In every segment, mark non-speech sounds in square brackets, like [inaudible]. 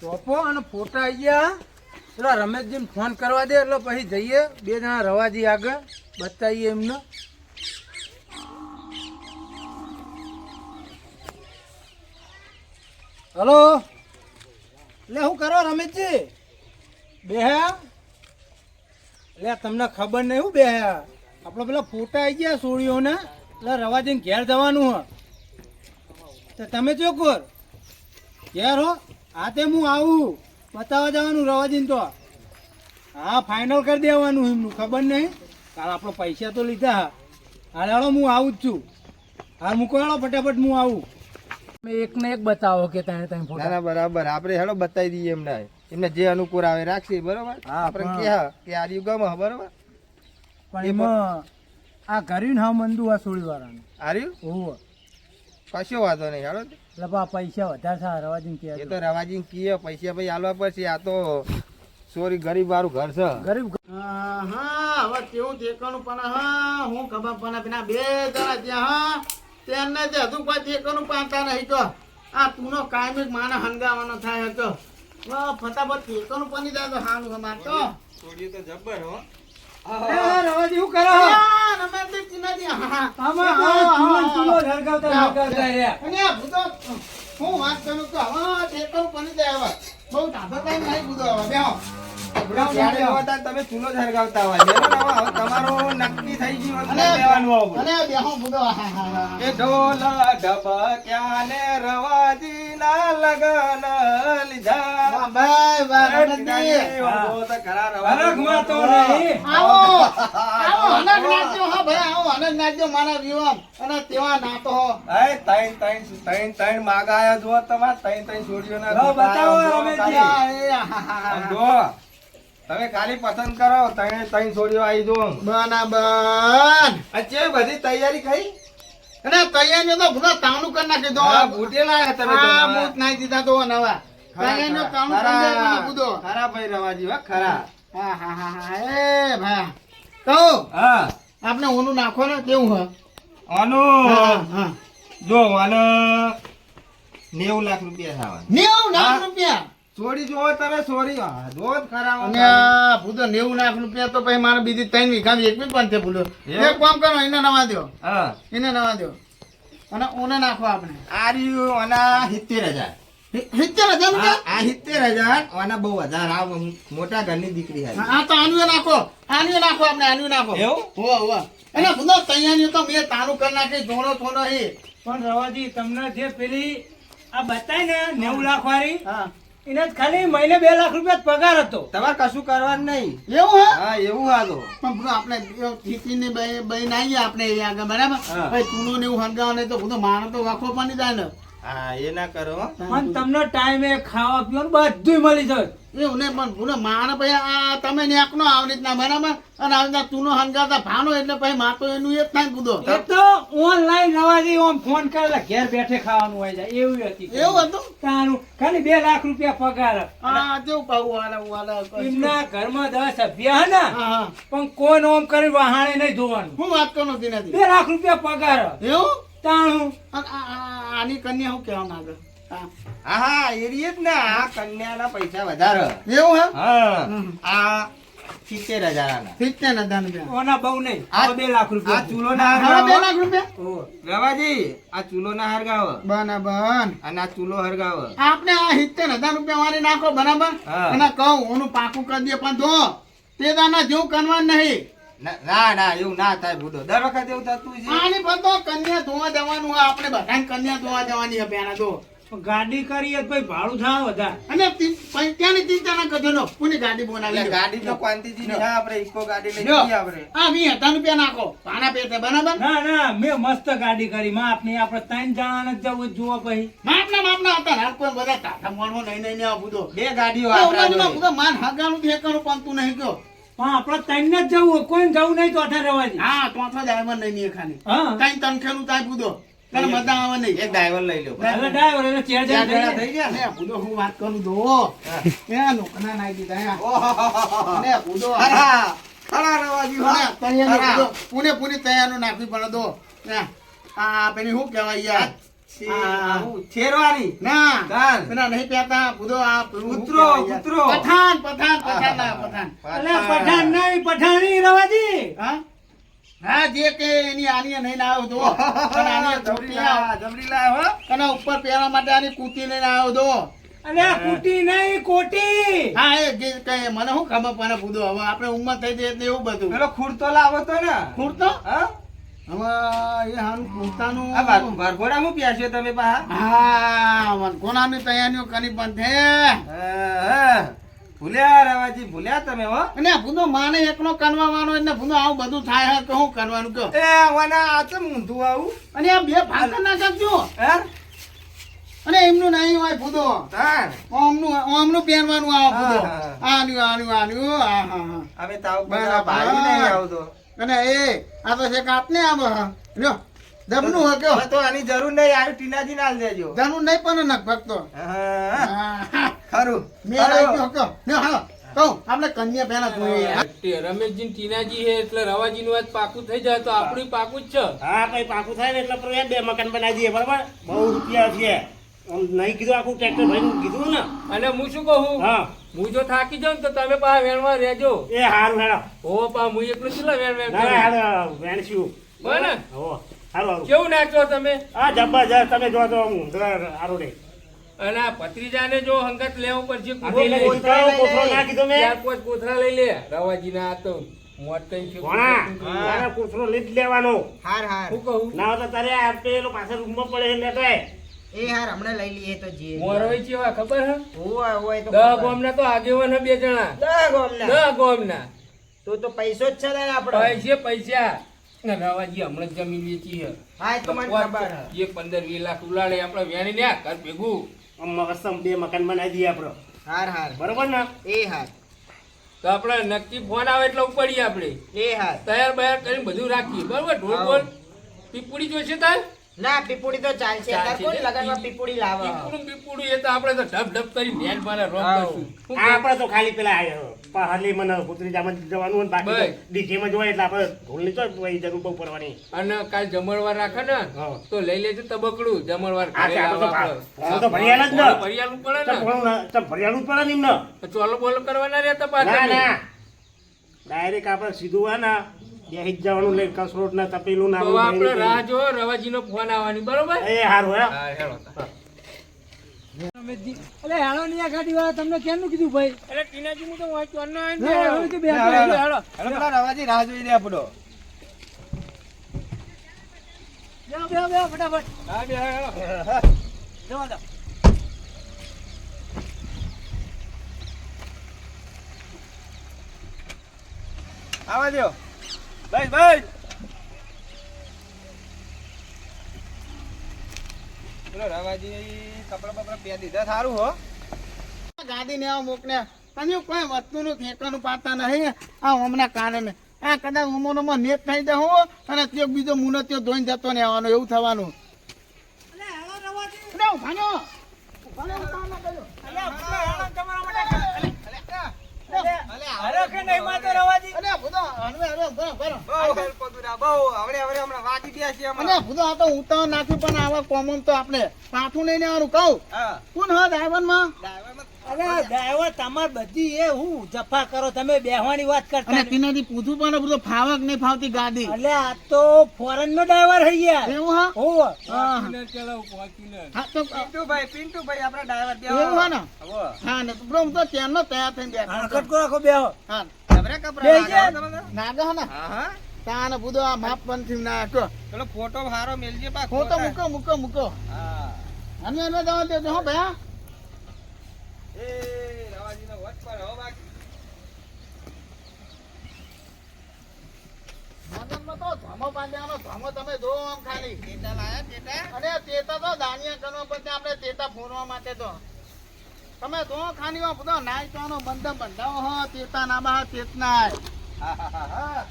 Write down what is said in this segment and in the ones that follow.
ચોપો અને ફોટા આવી ગયા. પેલા ફોન કરવા દે. એટલે પછી જઈએ. બે જણા રવાજી આગળ. બતાવીએ એમને. હલો? એટલે શું કરો રમેશજી? બેહ્યા એટલે તમને ખબર નહીં હું બેહ્યા આપણે પેલા ફોટા આવી ગયા સોળીઓના. એટલે રવાજીને ઘેર જવાનું હ. તો તમે જો કોર. ઘેર હો. હા તે હું આવું. બતાવવા જવાનું રવાજીને તો. હા ફાઇનલ કરી દેવાનું એમનું. ખબર નહીં. કાલ આપણે પૈસા તો લીધા હાલ હાલો, હું આવું જ છું. હાલ મૂકો ફટાફટ હું આવું. એક ને એક બતાવો કે તમે તમે બરાબર. આપણે હેડો બતાવી દઈએ એમને. એમને જે અનુકૂળ આવે રાખશે બરોબર? હા, આપણે પણ- કે હા કે આ રહ્યું ગમે બરોબર? પણ એમાં આ કર્યું ને હા મંદુ આ સોળી વાળાનું આર્યું હોવ. કશો વાંધો નહીં હાલો એટલે પા પૈસા વધારે થાય રવાજીને એ તો રવાજી કીએ પૈસા ભાઈ આલવા પડશે આ તો સોરી ગરીબ વાળું ઘર છે. ગરીબ હા હવે કેવું દેખાણું પણ હા હું ખબર પણ પેલા બે જણા ત્યાં હા તેને જ હજુ કોઈ ઠેકાણું પાતા નહીં તો આ તુનો કાયમિક માને હંગાવાનો થાય હતો ફટાફટ ઠેકાણું પની જાય તો હારું અમાર તો. સોરી તો જબ્બર હો. એ, રવાજી શું કરો? આ, રમેશજી ચીનાજી, હા, વાત કરું તો હવે પની જાય હવે. બહુ ધાબો ટાઈમ નહીં ભૂતો હવે બેહો. તમે ચૂલો ઝરગાવતા હોય. તમારું નક્કી થઈ ગયું લેવાનું આવું. એ ઢોલા ઢબક્યા ને રવાજી? ના લગન. તમે ખાલી પસંદ કરો તૈન તૈન છોડીઓ આવી જો બરાબર અચ્છા બધી તૈયારી થઈ અને તૈયારીઓ તો બધા તાણું કરી નાખી દો. બુટેલા તમે તો. બૂટ નાખી દીધા તો નવા તૈયારીઓ તાણું કરી નાખી ખરા. ખરા ભાઈ રવાજી હો ખરા. હા હા હા હા એ ભાઈ. તો હા. આપણે ઓનું નાખો ને કેવું હ હા, જો આને નેવું લાખ રૂપિયા થવા નેવું લાખ રૂપિયા? ચોરી જો તમે ચોરી હા, જોવો જ ખરા આવો અને ભૂતો નેવું લાખ રૂપિયા તો પછી મારે બીજી ત્રણ વીઘા એક બી પણ છે ભૂલો? એક કામ કરો એને નવા દો. હા. એને નવા દો. અને ઓને નાખો આપણે. આ રહ્યું સિત્તેર હજાર. સિત્તેર હજાર આ આ સિત્તેર હજાર આના બહુ હજાર. આ મોટા ઘરની દીકરી. હા તો આનું નાખો. આનું નાખો આપણે આનું નાખો. એવું? હોવા હોવા. અને ભૂલો તૈયારી તો મેં તારું કરી નાખી જોડો થોડો હે. પણ રવાજી તમને જે પેલી આ બતાય ને નેવું લાખ વાળી હા. એને જ ખાલી મહિને બે લાખ રૂપિયા પગાર હતો. તમારે કશું કરવાનું નહીં. એવું હે? હા એવું હા તો પણ આપણે ચીટીની બહેન નાઈએ આપણે એ આગળ બરાબર? હા. ભાઈ તું ને એવું નહીં તો ભૂલો માણસ તો વાખો પણ જાય ને. હા એ ના કરો પણ તમને ટાઈમે ખાવા પીવાનું બધું મળી જાય. એવું નહીં પણ ભૂલો આ તમે નેકનો આવી રીતના બરાબર? અને આવી રીતના તુનો હંગાવતા ભાનો એટલે પછી માતો એનું એ જ થાય કૂદો એ તો ઓનલાઈન રવાજી ઓમ ફોન કરેલા ઘેર બેઠે ખાવાનું હોય જાય. એવું હતી એવું હતું? તારું ખાલી બે લાખ રૂપિયા પગાર. આ જેવું પાવું વાલા એમના ઘરમાં દસ સભ્ય હે ને હા હા. પણ કોઈ ઓમ કરી વહાણે નહીં ધોવાનું. હું વાત કરું નથી બે લાખ રૂપિયા પગાર. એવું? તાણું. આની કન્યા હું કહેવા માંગે? હા. ને આ કન્યાના પૈસા વધારે. એવું હા. આ સિત્તેર હજાર સિત્તેર હજાર રૂપિયા ઓના બહુ નહીં આ- આ બે લાખ આ ચૂલો ના હવે બે લાખ રૂપિયા. રવાજી આ ચૂલો ના હરગાવો બરાબર. અને આ ચૂલો હરગાવો આપણે આ સિત્તેર હજાર રૂપિયા વાળી નાખો બરાબર. અને કહું ઓનું પાકું કરી દે પણ જો તે દાના જેવું કરવાનું નહીં. ના- ના એવું ના થાય બુડો દર વખત એવું થતું છે. આની કન્યા ધોવા જવાનું આપણે બધાને કન્યા ધોવા જવાની છે પેલા ગાડી કરીએ ભાઈ ભાડું થાય વધારે. અને તી- પૈસાની ચિંતા ના. કોની ગાડી બનાવી ગાડી તો ક્વાંટિટી ની હા આપણે ઇકો ગાડી લઈ જઈએ આપણે હા મી હજાર રૂપિયા નાખો. પાના પેટે બરાબર? ના ના મે મસ્ત ગાડી કરી. માપની આપણે ત્રણ જણા ને જવું જુઓ પછી. માપના માપના હતા. ને કોઈ બધા તાતા મોણો નહીં નહીં નહીં આવું બધું બે ગાડીઓ આ આપણા બધા માન હગાનું ઠેકાણું પણ તું નહીં ગયો. પણ આપણે ત્રણ જ જવું કોઈ જવું નહીં તો અઠાર રવાજી. હા ચોથો ડાયમંડ નહીં નહીં ખાલી. હા. કઈ તનખેલું તાય પૂછો તને મજા આવે નહીં. એક ડ્રાઈવર લઈ લો એટલે ડ્રાઈવર એટલે ચાર ચાર જણા થઈ થઈ ગયા ને? ને હું વાત કરું દો એ નોકના નાઈ દીધા ને રવાજી હો. પૂને તૈયારનું દો આ પેલી કહેવાય યાર? નહીં પહેરતા. બુધો આ યાર? કૂતરો. પઠાણ પઠાણ પઠાણ પઠાણ. પઠાણ નહીં પઠાણી રવાજી. હા? હા જે કે એની આની નહીં આવ્યો તો આની [laughs] જબરી કૂટી જબરી લાયા હો. અને ઉપર પહેરવા માટે આની કૂટી લઈને આવ્યો તો અને આ કુટી નહીં કોટી. હા એ જે કઈ મને શું ખબર પડે બુધો હવે? આપણે ઉંમર થઈ જાય એટલે એવું બધું. પેલો ખૂરતો લાવો તો ને. ખુરતો હા? હવે એ હાલ ખૂટતાનું આ ભાર- પ્યાસ્યો તમે પા હા કોનાની તૈયારીઓ કરી પણ છે. ભૂલ્યા રવાજી ભૂલ્યા તમે હો. અને આ માને એકનો કરવાનો એટલે ભૂંડો આવું બધું થાય હે તો કયો એ વના આ ચમ ઊંધું આવું? અને આ બે ભાગ ના કરજો હે? અને એમનું નહીં હોય ભૂંડો ઓમનું ઓમનું પહેરવાનું હા, હા. હા. હા હા હવે તાવ બરાબર. નહીં આવતો. અને એ આ તો છે કાપને આમ હા. લ્યો હોય કયો તો આની જરૂર નહીં આવી ટીનાજી ના દેજો. જાનું નહીં પણ નખ ભક્તો હા, હા. ખરું મેળ આવી ગયો કયો લ્યો કહું. આપણે કન્યા પહેલા જોઈએ. રમેશજી ટીનાજી હે એટલે રવાજી નું વાત પાકું થઈ જાય તો આપણું પાકું જ છે. હા કઈ પાકું થાય ને એટલે બે મકાન બનાવી દઈએ બરાબર? બહુ રૂપિયા છે. નહીં કીધું આખું ટ્રેક્ટર કીધું ને? અને હું શું કહું? હા. હું જો થાકી જાઉં ને તો તમે પા વેણમાં રહેજો. એ હારું હેડા હો પા હું એકલું છું વેણ વેણ બરાબર? હો હારું હારું કેવું નાચો તમે? હા જબરજસ્ત. તમે જો તો હારું નહીં અને આ ભત્રીજાને જો હંગત લેવું પડશે પાંચ કોથળા લઈ લે. રવાજી ના તો મોટ કઈ છે લઈ જ લેવાનો. હાર હાર. શું કહું? ના તો તારે આ પેલો પાછળ રૂમમાં પડે એટલે કહે એ હાર હમણાં લઈ લઈએ તો જીએ મોરવાઈ ચેવા ખબર હે? હોય હોય તો દહ ગોમના તો આગેવાન બે જણા. દહ ગોમના. દહ ગોમના. તો તો પૈસો જ છે ને આપણો પૈસે પૈસા. રાવાજી રવાજી હમણાં જ જમીન વેચી હે હા તો મને ખબર હે. એ પંદર વીસ લાખ ઉલાડે આપણે વેણી ને ઘર ભેગું. આમ મસ્ત બે મકાન બનાવી દઈએ આપણો. હાર હાર. બરોબર ને? એ હાર. તો આપણે નક્કી ફોન આવે એટલે ઉપડીએ આપણે. એ હાર. તૈયાર બયાર કરીને બધું રાખીએ. બરોબર? ઢોલ. બોલ પીપુડી જોઈશે તાર? ના પીપુડી તો ચાલશે. અત્યારે કોણ લગનમાં પીપુડી લાવે? પીપુડું પીપુડી એ તો આપણે તો ઢબ ઢબ કરી નેટ મારે રોમ કરશું. આ આપણે તો ખાલી પેલા પહાલી મને પુત્રી જામાં જવાનું હોય બાકી ડીજે માં જોવાય એટલે આપણે ઢોલની તો જરૂર બહુ પડવાની. અને કાલ જમણવાર રાખે ને તો લઈ લેજો તબકડું. જમણવાર આ ઘરે તો આપણે. તો ભરિયાળ જ ને. ભરિયાળું પડે ને. ભણું ના- ચમ ભરિયાળું જ પડે ને એમને. ચોલો બોલો કરવાના રહેતા પાછા ના ના. ડાયરેક્ટ આપણે સીધું આના ને. બેસી જવાનું લઈ કસરોટ ને તપેલું ના આપણે રાહ જો રવાજીનો ફોન આવવાની બરોબર એ હારું હે હા હેળો તાર. રમેશજી અલે હેળો નહીં આ ગાડી વાળા તમને કેમનું કીધું ભાઈ અરે ટીનાજી હું તો વાંચ ચોરનો આવીને ના, બેઠો. હવે તો બે હેળો, હેળો. હેળો. રવાજી રાહ જોઈ રહ્યા આપણો બેહો, બેહો, બેહો, ફટાફટ હા, બે હેળો. જવા દો આવા દો બસ બસ પેલો રવાજી કપડા બપડા પહેરી દીધા સારું હો. ગાડી ને આવા મોકને. તમે કોઈ વસ્તુનું ઠેકાનું પાતા નહીં. આ હમણાં કારણે. આ કદાચ ઉમરોમાં નેટ થઈ જાય અને તે બીજો મુનો તે ધોઈને જતો ને આવવાનો એવું થવાનું. બોલો. કે નહીં માતો રવાજી. અરે કોમન તો આપણે પાછું લઈને આવવાનું કહું. કોણ હો ડ્રાઈવરમાં ડ્રાઈવરમાં અરે ડ્રાઈવર તમાર બધી એ હું જફા કરો તમે બેહવાની વાત કરતા અને તેનાથી પૂછવું પણ બધું ફાવક નહીં ફાવતી ગાડી. એટલે આ તો ફોરેન નો ડ્રાઈવર હઈ ગયા એવું હા. હા કિનર ચલાવું, પાંચ કિનર. તો પિન્ટુભાઈ પિન્ટુભાઈ આપણા ડ્રાઈવર એવું હા ને? હા ને તો હું તો ત્યારનો તૈયાર થઈને બેઠો હરકત રાખો બેહો. હા. જબરા કપડા બેસી લાગે જા. હો તમને. નાગા હે હા હા. તાને આ માપ પણ થયું ના ફોટો હારો મેલજે પા હું મૂકો મૂકો મૂકો. હા. અને એને જવા દેજો હો ભયા એ રવાજીનો વચ પર હો બાકી. નાગરમાં તો ધોમો બાંધ્યાનો ધોમો તમે જો આમ ખાલી. લાયા અને તેતા તો દાનિયા કરવા પછી આપણે તેતા ફોરવા માટે તો. તમે ખાલી આ બધો નાય તો બંધ બંધાવો હો તેતા ના બા તેતના હા હા હા હા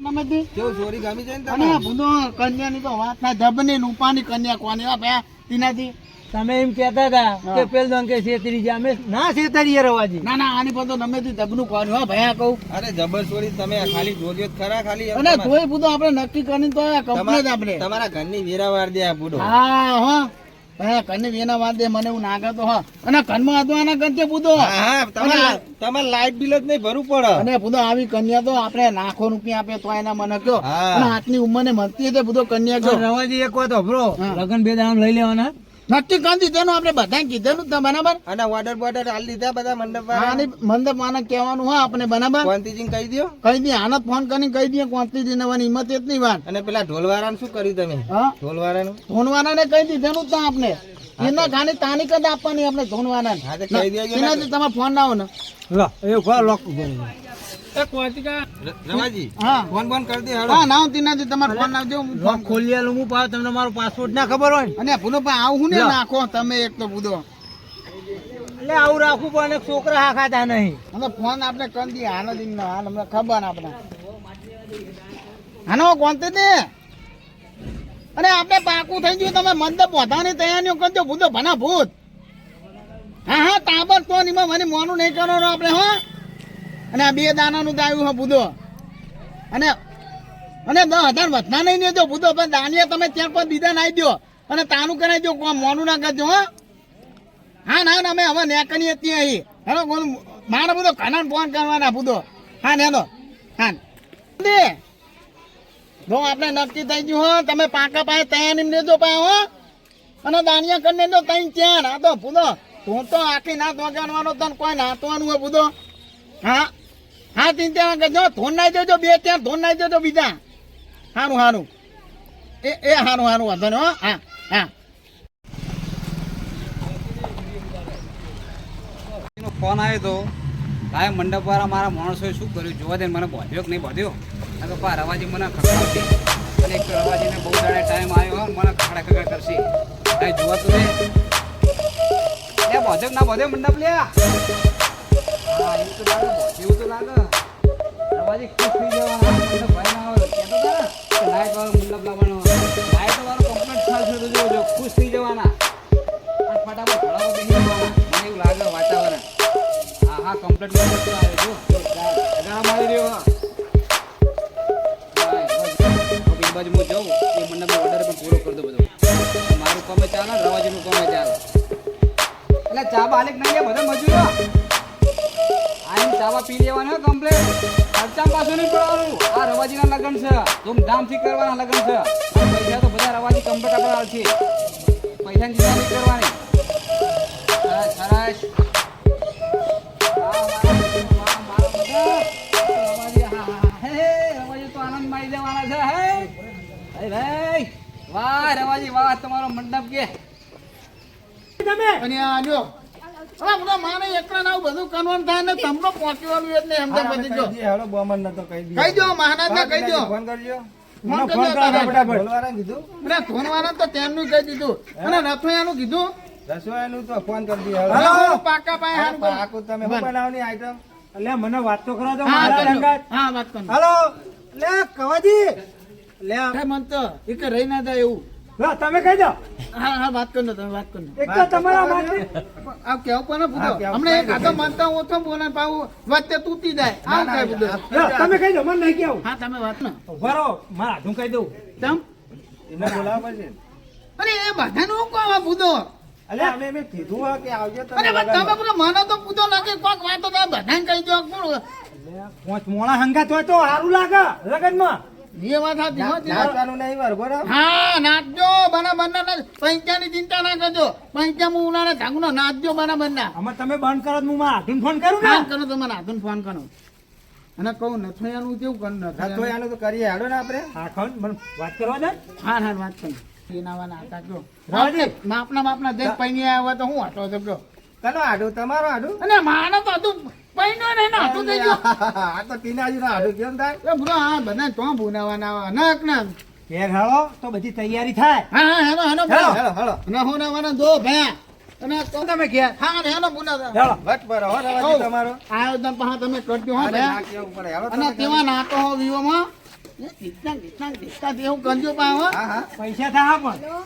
નમદી કેવું ચોરી ગમી જાય ને અને તમને આ ભૂંડો કન્યાની તો વાત ના જબની રૂપાની કન્યા કોની? આ ભયા તીનાથી તમે એમ કહેતા હતા કે પેલ દોન છેતરી ગયા અમે ના છેતરીએ રવાજી. ના ના આની પર તો તમે થી દબનું હો ભયા કહું. અરે જબર તમે ખાલી જોજો ખરા ખાલી અને આપણે નક્કી કરીને તો કંપની જ આપણે. તમારા ઘરની ની વાર દે આ બુડો હા હો. ભયા કને વેના વાત મને એવું નાગે તો હા. અને કનમાં અદવાના કરતે બુધો હા હા તમારે તમારે લાઇટ બિલ જ નહીં ભરવું પડે. અને બુધો આવી કન્યા તો આપણે લાખો રૂપિયા આપે તો એના મને કયો હા. અને હાથની ઉંમર ને મળતી હતી બધો કન્યા કયો રવાજી એક વાત હભરો લગન બે દામ લઈ લેવાના. નક્કી કરી દીધેલું આપણે બધા કીધેલું બરાબર? અને ઓર્ડર બોર્ડર હાલ લીધા બધા મંડપ મંડપ માને કહેવાનું હા આપણે બરાબર? કોંતીજી કહી દો કહી દે આને ફોન કરીને કહી દે કોંતી દીનવાની હિંમત એટલી વાત અને પેલા ઢોલવાળાનું શું કર્યું તમે? હા? ઢોલવાળાનું? ને કહી દીધેલું જ તા આપણે. એના ખાલી તાનીક જ આપવાની આપણે ધોનવાના કહી દેજો એનાથી તમારે ફોન ના. આવો ને લો એ કો રવાજી હા. ફોન બોન કરી દે હા ના હું તેનાથી તમારે ફોન આવજો હું ફોન ખોલી આલું હું પાવ તમને મારો પાસપોર્ટ ના ખબર હોય ને? અને ભૂલો પણ આવું ને નાખો તમે એક તો બુધો એટલે આવું રાખવું પણ એક છોકરા હાકાતા નહીં. અને ફોન આપણે કરી દઈએ આનો દિન નો હાલ અમને ખબર આપણે. આનો કોણતે દે અરે આપણે પાકું થઈ ગયું તમે મંદ પોતાની તૈયારીઓ કરજો ભૂતો ભના ભૂત. હા હા તાબર તો નીમાં મને મોનું નહીં કરવાનું આપણે હો. અને આ બે દાનાનું આવ્યું હો બુધો અને અને દસ હજાર વધના નહીં દેજો બુધો પણ દાનિયા તમે ત્યાં કોઈ બીજા નાઈ દો અને તાનું કરાઈ દો મોનું ના કરજો, હો. હા, ના અમે હવે નેકણીએ ત્યાં અહીં. હેલો મારે બધો કનાન ફોન કરવાના બુધો હા, ને, હેલો. હા. જો આપણે નક્કી થઈ ગયું, હો. તમે પાકા પાસે તૈયાર ને દેજો પાસે હો. અને દાનિયા કરીને દો તઈ ત્યાં આ તો બુધો હું તો આખી ના વગાડવાનો તને કોઈ નાતવાનું હોય બુધો હા? હા, તીન ત્યાં જો ધોન નાઈ દેજો, બે ત્યાં, ધોન નાઈ દેજો બીજા. સારું સારું એ એ સારું સારું વાંધો નહીં, હો. હા ફોન આવ્યો તો ભાઈ મંડપ વાળા મારા માણસોએ શું કર્યું? જોવા દે મને બોધ્યો કે નહીં બોધ્યો? અને પપ્પા રવાજી મને ખખડાવશે. અને એક રવાજીને બહુ દાડે ટાઈમ આવ્યો મને ખખડા ખખડા કરશે. ભાઈ જોવા તું એ બોધ્યો ના બોધ્યો મંડપ લે એવું તો લાગે એવું તો લાગે ખુશ થઈ જવાના મંડપ ભાઈ ના આવે કહેતો હતા કે લાઈટ ખુશ થઈ જવાના મને એવું લાગે વાતાવરણ હા હા કમ્પ્લીટ આવે મારી રહ્યો બાજુ જાઉં એ મંડપનો ઓર્ડર પણ પૂરો કરી દો બધો મારું કામે ચાલે રવાજીનું કામે ચાલે. એટલે ચા બાલિક નહીં બધા મજૂરો. આની પી લેવાનો કમ્પ્લેટ ખર્ચા પાછું નહીં પડવાનું. આ રવાજીના લગ્ન છે. ધૂમધામથી કરવાના લગ્ન છે. પૈસા તો બધા રવાજી કમ્ફર્ટેબલ આવશે પૈસાની ચિંતા નહીં કરવાની. સરસ વાહ. રવાજી, વાહ તમારો મંડપ કે. અને આ હવે બધા માને એકલા ના બધું કરવાનું થાય ને તમને પહોંચવાનું એટલે એમ તો બધી જો હાલો બોમન નતો કહી દીધો કહી દો મહારાજ ને કહી દો. ફોન કરજો. ફોન ફોન કરજો કરો તારે. ફટાફટ. ઢોલવાળાને કીધું? અને તો તેમનું કહી દીધું. અને રસોઈયાનું કીધું? રસોઈયાનું તો ફોન કરી પાકા પાયે હારું. તમે આઈટમ એટલે મને વાત તો કરો તો મારા કરજો. હા વાત કરો હાલો લે કવાજી. લે અરે મન તો એક રહી ના જાય એવું. લો તમે કહી દો. હા હા વાત કરો તમે વાત કરો. એક તો તમારા માટે. આ કેવું પણ પૂછો. હમણાં એક આગળ માનતા ઓછો બોલે પાઉ વચ્ચે તૂટી જાય. આવું ના, કઈ તમે કહી દો મને નહીં કેવું હા તમે વાત ના બરો મારા હાથું કહી દઉં. તમ? એને બોલાવવા પડશે. અરે એ બધાને હું કહો આ પૂછો. અલે અમે મે કીધું હા કે આવજો તમે અરે તમે પૂરો માનો તો પૂછો લાગે કોક વાતો તમે બધાને કહી દો. કોણ પાંચ મોણા હંગાત હોય તો સારું લાગે લગનમાં. એ વાત સાચી હો, નાચવાનું નહીં વાર બરાબર? હા નાચજો બરાબર ના પૈસાની ચિંતા ના કરજો. પૈસા હું ઉનાળે ધાંગનો નાચજો બરાબર ના આમાં તમે બંધ કરો તો હું હાથું ફોન કરું ને? કરો તમારે હાથું ફોન કરો. અને કહું નથોયાનું કેવું કર નથોયાનું? તો કરીએ હાડો ને આપણે. હા વાત કરવા દે હા હા વાત કરો. એનાવાના હતા જો. માપના માપના દેખ પૈની આવ્યા તો હું હટો છો જો આડું? તમારો આડું? અને માનો તો હતું પૈનો ને એનો હતું થઈ ગયો. [laughs] આ તો ટીનાજી નો હાડું કેમ થાય? એ બુરો હા બધા તો ભૂનાવાના અનક ના ઘેર હાલો તો બધી તૈયારી થાય. હા હા હેનો હેનો હેલો. હેલો હેલો અને હું દો ભયા. અને તો તમે ઘેર. હા ને હેનો બુના ચાલો વટ પર હો રવાજી. તમારો. તમે કરજો હો ભયા. ના અને નાતો હો વિવોમાં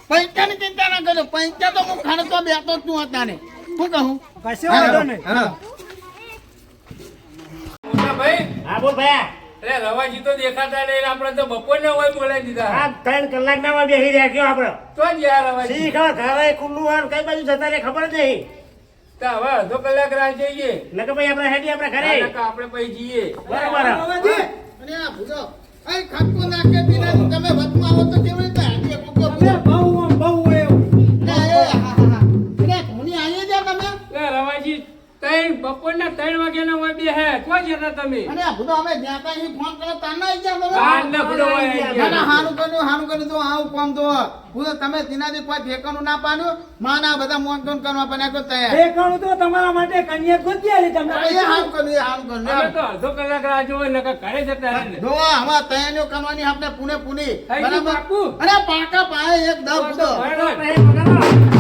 પૈસા ની ચિંતા ના કરજો. પૈસા તો હું ખર્ચો બેઠો જ હતા અત્યારે. શું કહું કશો વાંધો નહીં. હા ભાઈ હા બોલ ભાઈ. અરે રવાજી તો દેખાતા નહીં આપણે તો બપોરના હોય બોલાવી દીધા. આ ત્રણ કલાક ના માં બેસી રહ્યા કયો આપડે તો જ યાર રવાજી સી ખબર ઘરે ખુલ્લું હોય કઈ બાજુ જતા રહે ખબર જ નહીં. તો હવે અડધો કલાક રાહ જઈએ. ભાઈ આપણે હેડી આપણે ઘરે. આપણે પછી જઈએ. બરાબર. અને આ ભૂલો અહીં ખટકો નાખે પીને તમે બપોરના ત્રણ વાગ્યાના હોય બે હે. તો જતા તમે? અને આ અમે જ્યાં ત્યાં ફોન કરો તાર ના આવી જા બહાર તમે ના હોય ના હારું કર્યું હારું કર્યું તો આવું કોમ તો ભૂલો તમે તિનાજી કોઈ ઠેકાણું ના પાડ્યું માં ના બધા મોન ટોન કરવા પણ તો તૈયાર. એ તો તમારા માટે કન્યા ગોતી તમે એ હારું કર્યું એ હારું કર્યું અમે તો અડધો કલાક રાહ જોવે નકર ઘરે જતા રહે ને. જો હવે તૈયારીઓ કરવાની આપણે પુણે પુણે બરાબર? અને પાકા પાયે એક દવ તો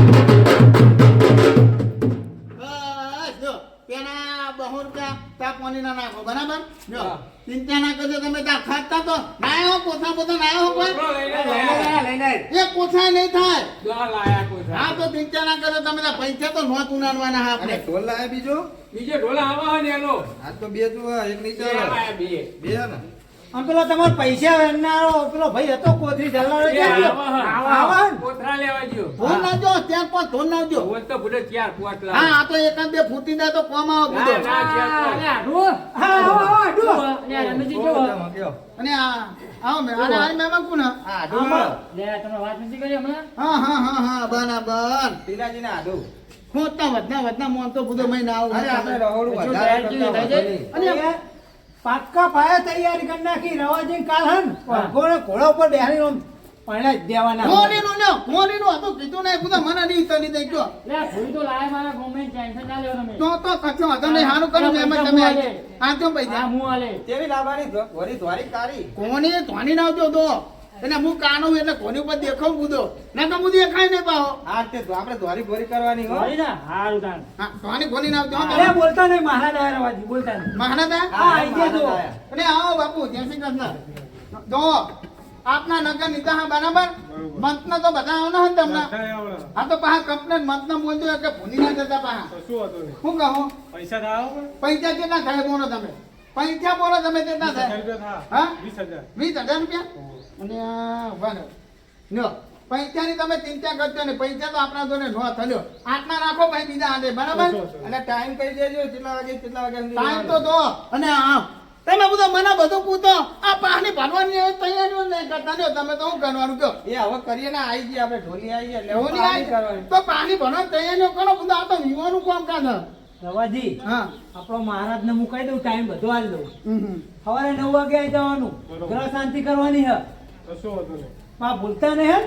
બહુ રૂપિયા ચા પાણી ના નાખો બરાબર? જો ચિંતા ના કરજો તમે ત્યાં ખાતા તો ના હો પોતા પોતા ના હો કોઈ છોકરો લઈને લાયા. લઈને એ પોતા નહીં થાય. હા તો ચિંતા ના કરજો તમે ત્યાં પૈસા તો નોત ઉનાડવાના હા આપણે ઢોલ લાયા બીજો? બીજો ઢોલ આવા ને એનો. આજ તો બે જુઓ એક નીચે બે બે. બે ને? આમ પેલો તમારો પૈસા વેચનારો પેલો ભાઈ હતો કોથરી ગયો? આવા? કોથળા લેવા ગયો. ધોન નાખજો ત્યાં પણ ધોન નાખજો ધોધ તો ભૂલે ચાર પાંચ લાખ. હા આ તો એકાદ બે ફૂટી જાય તો કોમ આવો ના, ના, પાંચ. હા આવો આડો. અને આ આવો મે અને આ મહેમાન કોણ હા આ આઢું હા હા હા હા બરાબર ટીનાજીને આઢું. ખોટા વધના વધના મોન તો બધો મહિના આવું અરે આપણે રહોડું વધારે. અને પાક્કા પાયા તૈયારી કરી નાખી રવાજી કાલ હન ઘોડે ઘોડા ઉપર બેહારી આમ પાણી જ દેવાના. નો લ્યો નો તો કીધું નહીં બધા મને નહીં તની દઈ ગયો તો તો કચ્છો હતો ને હારું કર્યું એમ તમે આવી હા તો પૈસા કેવી લાવવાની ધો- ધોરી ધોરી કાઢી. કોની ધોની ના આવજો એટલે હું કાનો એટલે કોની ઉપર દેખાવ બુધો ના તો હું દેખાય નહીં પાહો. હા તે આપણે ધોરી ભોરી કરવાની હો. હા ધોની કોની ના આવજો અરે બોલતા નહીં મહારાજ બોલતા નહીં. મહારાજા? હા આઈ ગયા તો અરે આવો બાપુ જય શ્રી કૃષ્ણ. જો આપના નગર નીતા હા બરાબર? મંતનો તો બધા આવના હતા તમને. હા તો પાહા કમ્પ્લેન મંતનો બોલજો કે ભૂલી ના જતા પાહા? શું કહું? પૈસા કેટલા થાય બોલો તમે? પૈસા બોલો તમે કેટલા થાય? હા? વીસ હજાર. રૂપિયા? અને આ ઊભા રહો. પૈસાની તમે ચિંતા કરજો ને પૈસા તો આપણા જોડે નો થયો આટલા રાખો ભાઈ બીજા હાથે બરાબર? અને ટાઈમ કહી દેજો કેટલા વાગે કેટલા વાગે ટાઈમ તો દો. અને આ તમે બધો મને બધું પૂછો. આ પાણી ભરવાની તૈયારીઓ નહીં કરતા. લ્યો તમે તો શું કરવાનું કહો? એ હવે કરીએ ને આવી ગઈ આપણે ઢોલી આવી એટલે ઢોલી આવી તો પાણી ભરવાની તૈયારીઓ કરો. બધું આ તો વિવાનું કામ કાજ રવાજી હા. આપણો મહારાજ ને મુકાઈ દઉં ટાઈમ બધો આજ દઉં. સવારે નવ વાગે આવી જવાનું. ગ્રહ શાંતિ કરવાની હે. ભૂલતા નહીં હે?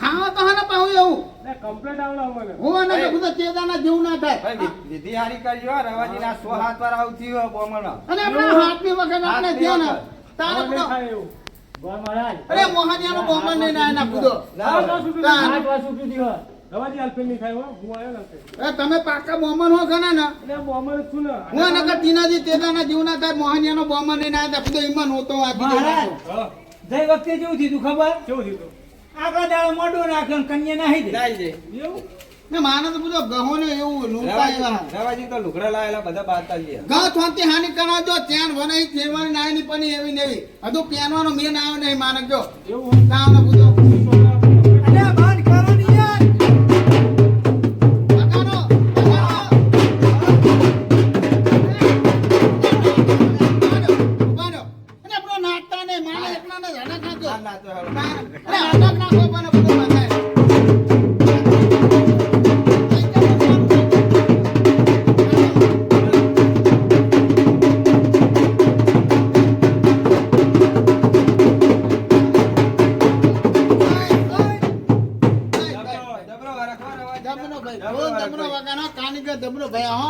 ખાવા તો હા ને પાહું એવું. હું અને બધું ચેદાના જેવું ના થાય. વિધિ હારી કરજો હો, રવાજીના સો હાથ વાર આવતી હોય બોમણો. અને આપણે ધ્યાન અરે મોહનિયાનો નહીં ના કૂદો. ના, એ તમે પાકા બોમન હો ઘણા ને? હું એને કે ટીનાજી તેદાના જીવ ના થાય મોહનિયાનો બોમન નહીં ના થાય બધો ઈમાન હોતો દો મહારાજ વખતે જેવું થયું ખબર? આગળ દાડો મોઢું રાખ્યો ને કન્યા નાહી દે. છે. ને માને તો બધો ગહો ને એવું રવાજી રવાજી તો લુગડા લાયેલા બધા બારતા લે. ગા થોંતી હાનિ કરાવજો ચેન વનાઈ ફેરવાની નાયની પણ એવી ને એવી. હજુ પેનવાનો મેન આવે નહીં માને જો. કામ ને બધો. જમનો ભાઈ હો.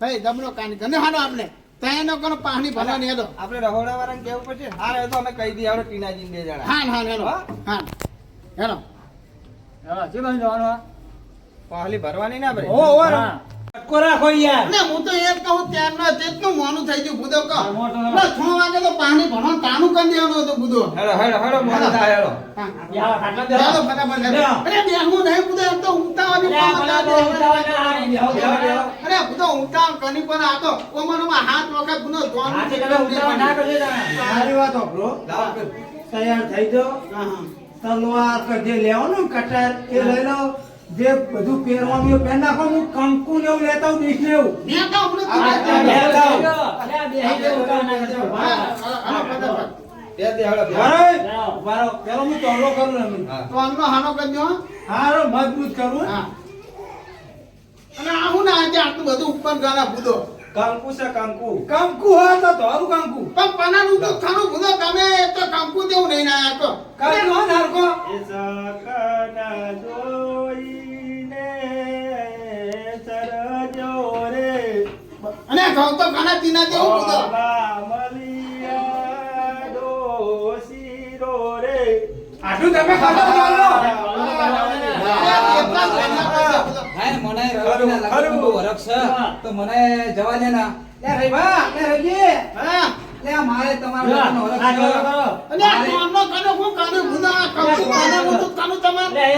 ભાઈ જમનો કાન ગને હાલો આપણે તૈયાર કોનો પાણી ભરવાની હતો આપણે રહોડા વાળાને કેવું પડશે? હા તો અમે કહી દઈએ આપણે ટીનાજીને બે જણા. હા હા? હેલો. હા હેલો પહોળી ભરવાની ના ભાઈ ઓ ઓ રાખો યાર. અને હું તો એ તેટલું મોનું થઈ ગયું બુધો કહો. છ વાગે તો પાણી તાનું કરી દેવાનું હતું બુધો હેડો હેડો હેડો હેડો. તૈયાર થઈ જાઓ. હા, હા. તલવાર જે લેવાનું કટર એ લઈ લો જે બધું પહેરવાનું પહેર નાખો. હું કંકુ ને એવું લેતા હું ને એવું. પેલો હું કરું ને હાનો કરી હારો મજબૂત કરું અને આવું ને ના આજે આટલું બધું ઉપર ગાના બુધો કંકુ છે કંકુ. કંકુ હોય તો ધોરું કંકુ. પણ પનાનું તો ખાનું બુધો તમે તો કંકુ દેવું નહીં ના કંકુ હોય ને. અને ઘઉં તો ઘણા તીના જેવું બુધો. આટલું તમે ખાધો તો ચાલો. મને બહુ છે તો મને જવા દેના લે રહીબા લે રહીજી હા. લે મારે તમારા અને આ કોણનો કાનો હું કાનો આ કંકુ કાનો મોટું કાનો તમારે.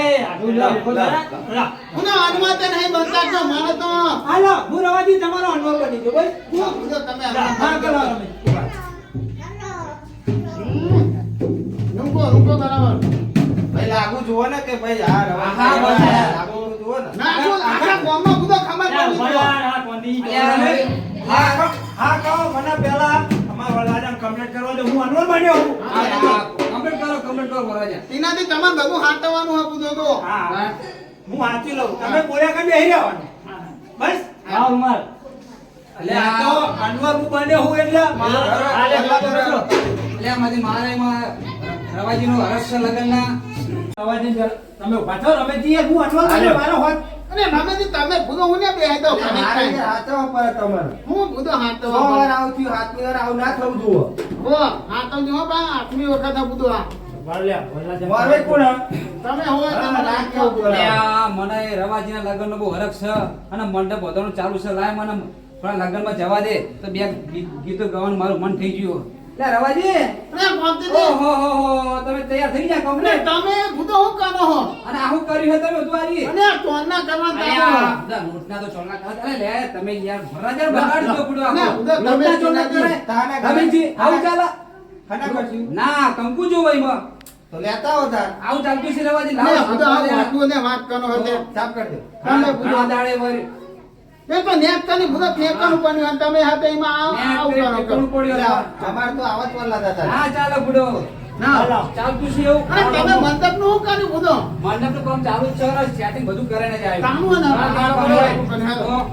હું ના તે નહીં બનતા છો મારે તો. હાલો હું રવાજી તમારો અનુભવ બની ગયો ભાઈ હું બુધો તમે હા કરો તમે. રૂકો રૂકો બરાબર. ભાઈ લાગુ જુઓ ને કે ભાઈ આ રવા હા, બસ. લાગુ જુઓ ને. ના જો આખા ગયો અલ્યા હવે હા કહો- હા કહો મને પેલા અમારા વરરાજાને કરવા દો. હું અનવર બન્યો હું. હા, હા, કમ્પ્લીટ કરો કમ્પ્લીટ કરો વરરાજા તેનાથી તમારે બધું હાથવાનું હોય બુધો તો. હા. હું. વાંચી લઉં. તમે બોલ્યા કઈ બેહી રહેવાનું બસ. એટલે આ તો અનવર હું બન્યો હું એટલે મારો- એટલે મારી મારે એમાં રવાજીનો હરખ લગન ના રવાજી તમે ઊભા થો રમેશજી હું અનવર મારો હોત. અને રમેશજી તમે ભૂલો હું ને બે દો મારે યાર હાચવવા તમારે. હું ભૂલો હાથો વાર આવું થયું હાથની વાર આવું ના થવું જુઓ. હો હાથો જો બા આઠમી વખત આ. ભૂલો આ? ના કેવું બોલો અલ્યા, મને રવાજીના લગ્નનો બહુ હરખ છે અને મંડપ વધારવાનું ચાલુ છે. લાય મને લગ્નમાં જવા દે. તો બે ગીતો ગાવાનું મારું મન થઈ ગયું. લે રવાજી અરે દે ઓહો હો હો તમે તૈયાર થઈ ગયા કમ્પ્લીટ તમે ભૂતો હું કરો હો અને આવું કર્યું હે તમે બધું અને આ ટોનના કરવા તા તારો બધા તો કરે. અરે લે, તમે યાર ભરાજર બગાડ દો પૂરું આ તમે લોટના કરે. તાના. રમેશજી, આવું ચાલા ખાના કરશું ના કંકુ જોવો માં તો લેતા હો તાર આવું ચાલતું છે રવાજી. લાવ લાવો, ભૂલો આ વાતું ને વાત કરો હો સાફ કરી દે હા, તમે ભૂલો. ઘણા દાડે વળી. એ તો નેટ કરી ભૂલો ફેંકવાનું પડ્યું અને તમે હાથે એમાં આવ- મેં કરો. પડ્યું તો આવત જ દાદા હા ચાલો બુડો. ના. ચાલતું છે એવું. અને તમે મંડપનું શું કર્યું ભૂલો? મંડપનું કામ ચાલુ છે અને setting બધું કરીને જ આવ્યું. કામનું ને, હા, કામ બરાબર. કરે, હાલો. તો,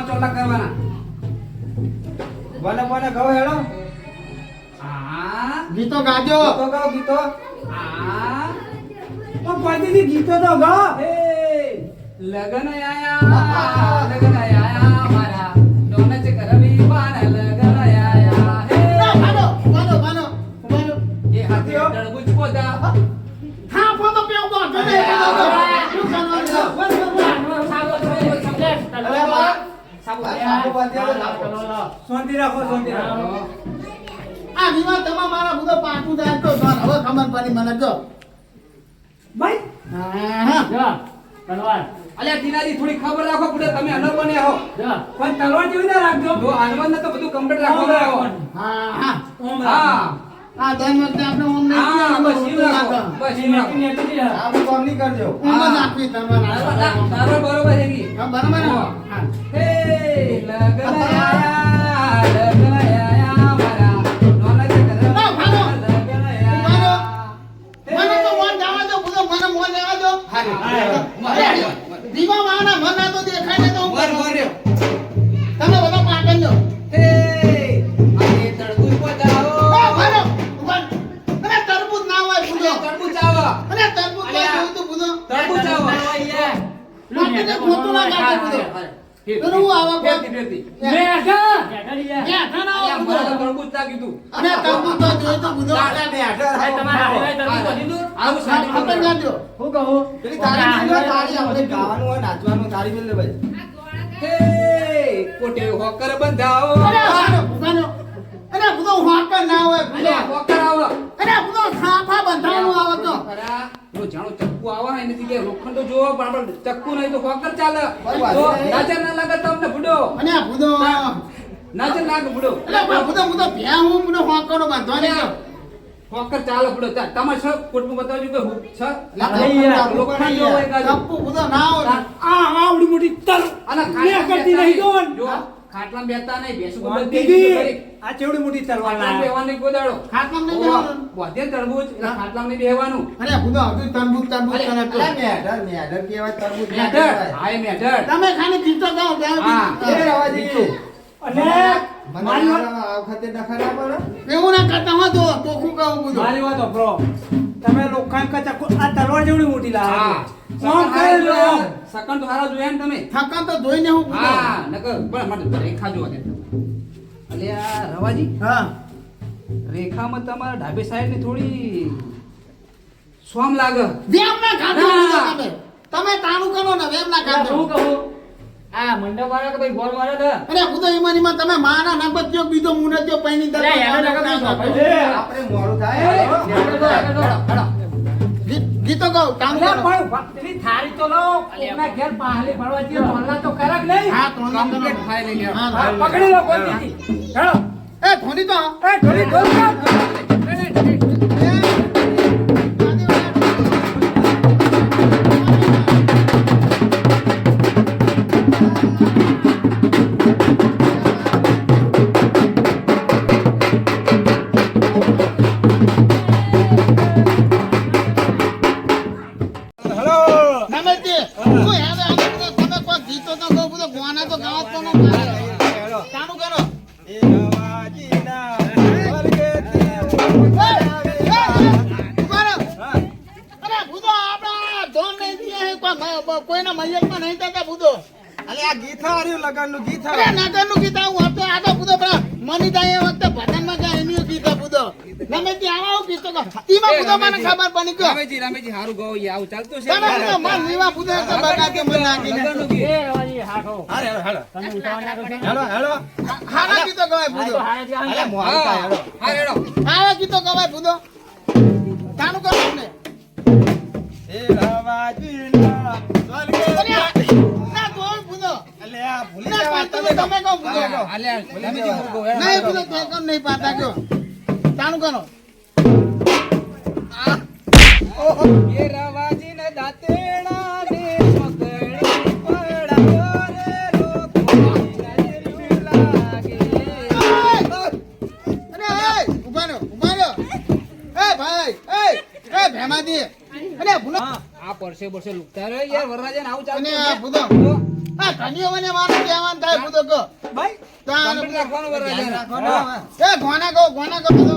ચોલા કરવાના. બને બને કહો હેડો. હા. ગીતો ગાજો. ગીતો ગાઓ ગીતો. હા. પણ કોઈથી ગીતો તો ગાઓ. લગન આયા લગન આયા મારા ડોનચ કરવી મારા લગન આયા હે ના, ભાનો, ભાનો, ભાનો, ભાનો. એ હાથે તરબૂચ પોતા હા, પેલો બાંધો ને, એ લોકો. શું કરવાનું. શાંતિ રાખો શાંતિ રાખો આ વિવાહ તમારા મારા બધો પાકું જાય તો હવે ખબર પડી મને જો ભાઈ હા, હા. અલ્યા ટીનાજી થોડી ખબર રાખો પડે તમે અનર બને હો પણ તલવાર જેવી ના રાખજો. જો આનવન ને તો બધું કમ્પ્લીટ રાખો હા, હા. ઓમ. હા. આ દર વખતે આપણે ઓમ નહીં હા બસ ઈ રાખો. બસ ઈ રાખો. સાબુ કોમ નહીં કરજો. ઓમ જ આપી તમારે. તારો બરોબર છે કી હા, બરાબર ને? હા. હે. લગલાયા મારા મને તો મોન જવા દો, બધો મને મોન જવા દો. દીવા વાળાના મન તો દેખાય ને તો હું મર કરું? મર્યો તમે બધા પાટણ જો. આવો. હું. મને આપણે કરો. જાજો. પેલી તાળી મિલ તાળી આપણે ગાવાનું હોય નાચવાનું તાળી મિલ ભાઈ હે કોટે હોકર બંધાવો અરે ભૂખાનો. અરે ભૂતો હોકર ના હોય. અલ્યા હોકર આવો અરે ભૂતો ખાફા બંધાવાનું આવે તો. ખરા જાણો ચક્કુ આવે એની કે તો જોવો પણ આપણે ચક્કુ નહીં તો હોકર ચાલે. તો નજર ના લાગે તમને બુડો અને ભૂતો. નજર લાગે બુડો અરે પણ ભૂતો ભૂતો ભ્યા હું બાંધવાની હોકર ચાલે તા- તમારે છે કોટમાં બતાવજો કે હું છ લોખંડ. ચપ્પુ ના હોય. આ આવડી મોટી તલ અને મેં કરતી નહીં જોન. જો ખાટલામાં બેતા નહીં બેસું બોલતી આ ચેવડી મોટી તલવાર ના લાયા. ગોદાડો ખાટલામાં નહીં ઓવા, બોધે તરબૂચ એટલે ખાટલામાં નહીં બેવાનું અરે બુદો હજુ તરબૂચ તરબૂચ કરે તો. મેઢર, મેઢર કેવા તરબૂચ મેઢર કહેવાય. મેઢર તમે ખાલી પીતો જાઓ ત્યાં. પીતો. એ રવાજી. અને મારી વખતે ડખા એવું ના કરતા હોય તો ચોખ્ખું કહું બધું? મારી વાત સાંભળો. તમે લોખંડ કરતા કોઈ- આ તલવાર જેવડી મોટી હા. સકન તો હારા જોયા ને તમે? થકાન તો ધોઈને હું હા નકર પણ માટે રેખા જોવા દે. અલે આ રવાજી હા. રેખામાં તમારા ડાબે સાઈડની થોડી સ્વામ લાગે. વેમ ના. કાઢો તમે તમે તાણું કરો ને વેમ ના કાઢો શું કહું? આ મંડપ વાળા કે ભાઈ ગોળ મારે છે અરે હું તો તમે માના નંબર જો બીજો મુને જો પૈની દે અરે યાર, યાર, યાર, યાર, આપણે મોડું થાય. ગીતો ગાઓ તાણું કરો. પણ વા- થાળી તો લો. એના ઘેર પાહલી ભરવા જઈએ તો તો ખરા કે નહીં? હા તો લઈ હા. પકડી લો કોઈ દીધી. હેલો. એ થોડી તો. એ રામેજી રામેજી હારું ગાઓ ઈ આવું ચાલતું છે? તમે મન નીવા ભૂતો તો બગા કે મન નાખી ને એ રવાજી હાખો હારે, હારે, હારે. તમે ઉતાવળ ના હાલો હેલો, હેલો. હારા ગવાય ભૂતો તો હારે ત્યાં અલે, હારે. મોડું થાય, હેલો. હા રેડો હારા ગીતો ગવાય ભૂતો તાનું કરો ને એ સ્વર્ગેથી- ના તો ભૂતો અલે, આ ભૂલી ના જવાય, તમે હારું હેડો. નહીં તો એકમ નહીં પાતા કયો તાનું કરો. પરસે પરસે લુકતા રહે યાર વરરાજાને આવું ચાલતું અને. ભૂતો આ ધણીઓ મને મારું કહેવાનું થાય ભૂતો કહો ભાઈ તાન રાખવાનું વરરાજાને. રાખો ને હવે. એ ગોના કહો ગોના કહો ભૂતો